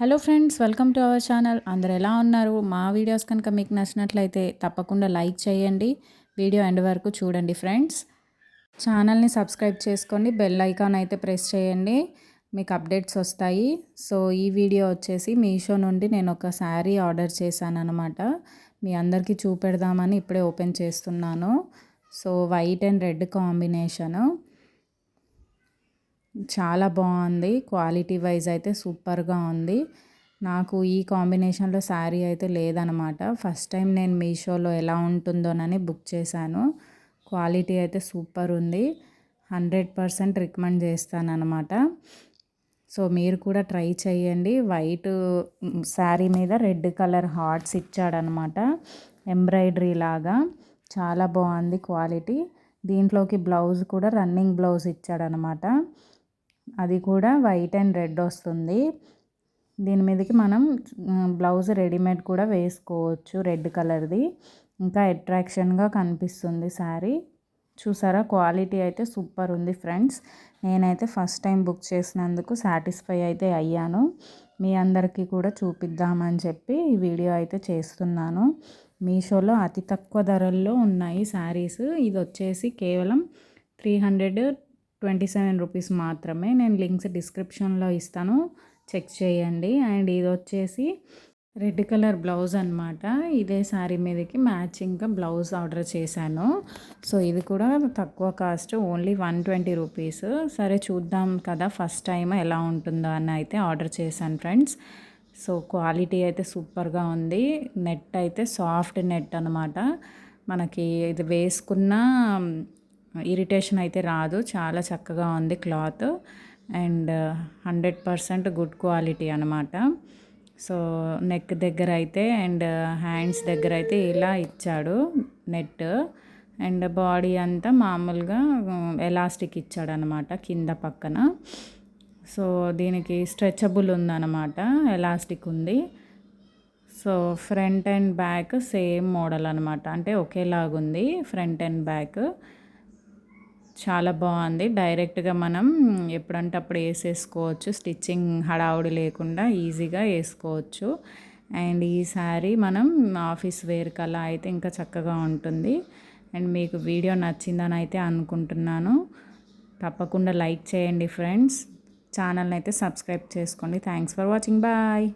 Hello friends welcome to our channel అందరు ఎలా ఉన్నారు? మా వీడియోస్ కనుక మీకు నచ్చినట్లయితే తప్పకుండా లైక్ చేయండి. వీడియో ఎండ్ వరకు చూడండి ఫ్రెండ్స్ ఛానల్ని సబ్స్క్రైబ్ చేసుకోండి. బెల్ ఐకాన్ అయితే ప్రెస్ చేయండి. మీకు అప్డేట్స్ వస్తాయి. సో ఈ వీడియో వచ్చేసి మీషో నుండి నేను ఒక శారీ ఆర్డర్ చేశాను అనమాట మీ అందరికీ చూపెడదామని ఇప్పుడే ఓపెన్ చేస్తున్నాను. So white and red combination చాలా బాగుంది. క్వాలిటీ వైజ్ అయితే సూపర్గా ఉంది. నాకు ఈ కాంబినేషన్లో శారీ అయితే లేదనమాట. ఫస్ట్ టైం నేను మీషోలో ఎలా ఉంటుందోనని బుక్ చేశాను. క్వాలిటీ అయితే సూపర్ ఉంది. హండ్రెడ్ పర్సెంట్ రికమెండ్ చేస్తాను అనమాట సో మీరు కూడా ట్రై చేయండి. వైట్ శారీ మీద రెడ్ కలర్ హార్ట్స్ ఇచ్చాడనమాట. ఎంబ్రాయిడరీ లాగా. చాలా బాగుంది క్వాలిటీ. దీంట్లోకి బ్లౌజ్ కూడా రన్నింగ్ బ్లౌజ్ ఇచ్చాడనమాట. అది కూడా వైట్ అండ్ రెడ్ వస్తుంది. దీని మీదకి మనం బ్లౌజ్ రెడీమేడ్ కూడా వేసుకోవచ్చు రెడ్ కలర్ది. ఇంకా అట్రాక్షన్గా కనిపిస్తుంది శారీ. చూసారా? క్వాలిటీ అయితే సూపర్ ఉంది ఫ్రెండ్స్. నేనైతే ఫస్ట్ టైం బుక్ చేసినందుకు సాటిస్ఫై అయితే అయ్యాను. మీ అందరికీ కూడా చూపిద్దామని చెప్పి ఈ వీడియో అయితే చేస్తున్నాను. మీషోలో అతి తక్కువ ధరల్లో ఉన్నాయి శారీస్. ఇది వచ్చేసి కేవలం three hundred twenty seven rupees మాత్రమే నేను లింక్స్ డిస్క్రిప్షన్లో ఇస్తాను. చెక్ చేయండి. అండ్ ఇది వచ్చేసి రెడ్ కలర్ బ్లౌజ్ అనమాట ఇదే శారీ మీదకి మ్యాచింగ్గా బ్లౌజ్ ఆర్డర్ చేశాను. సో ఇది కూడా తక్కువ cost only one twenty rupees. సరే చూద్దాం కదా ఫస్ట్ టైం ఎలా ఉంటుందో అని అయితే ఆర్డర్ చేశాను ఫ్రెండ్స్. సో క్వాలిటీ అయితే సూపర్గా ఉంది. నెట్ అయితే సాఫ్ట్ నెట్ అనమాట మనకి ఇది వేసుకున్న ఇరిటేషన్ అయితే రాదు. చాలా చక్కగా ఉంది cloth. And hundred percent good quality అనమాట సో నెక్ దగ్గర అయితే అండ్ హ్యాండ్స్ దగ్గర అయితే ఇలా ఇచ్చాడు నెట్. అండ్ బాడీ అంతా మామూలుగా ఎలాస్టిక్ ఇచ్చాడు అనమాట కింద పక్కన. సో దీనికి స్ట్రెచబుల్ ఉందన్నమాట ఎలాస్టిక్ ఉంది. So front and back same model అనమాట అంటే ఒకేలాగుంది ఫ్రంట్ అండ్ బ్యాక్. చాలా బాగుంది. డైరెక్ట్గా మనం ఎప్పుడంటే అప్పుడు వేసేసుకోవచ్చు. స్టిచ్చింగ్ హడావుడి లేకుండా ఈజీగా వేసుకోవచ్చు. అండ్ ఈ శారీ మనం ఆఫీస్ వేర్ కలా అయితే ఇంకా చక్కగా ఉంటుంది. అండ్ మీకు వీడియో నచ్చిందని అయితే అనుకుంటున్నాను. తప్పకుండా లైక్ చేయండి ఫ్రెండ్స్. ఛానల్ని అయితే సబ్స్క్రైబ్ చేసుకోండి. Thanks for watching. బాయ్.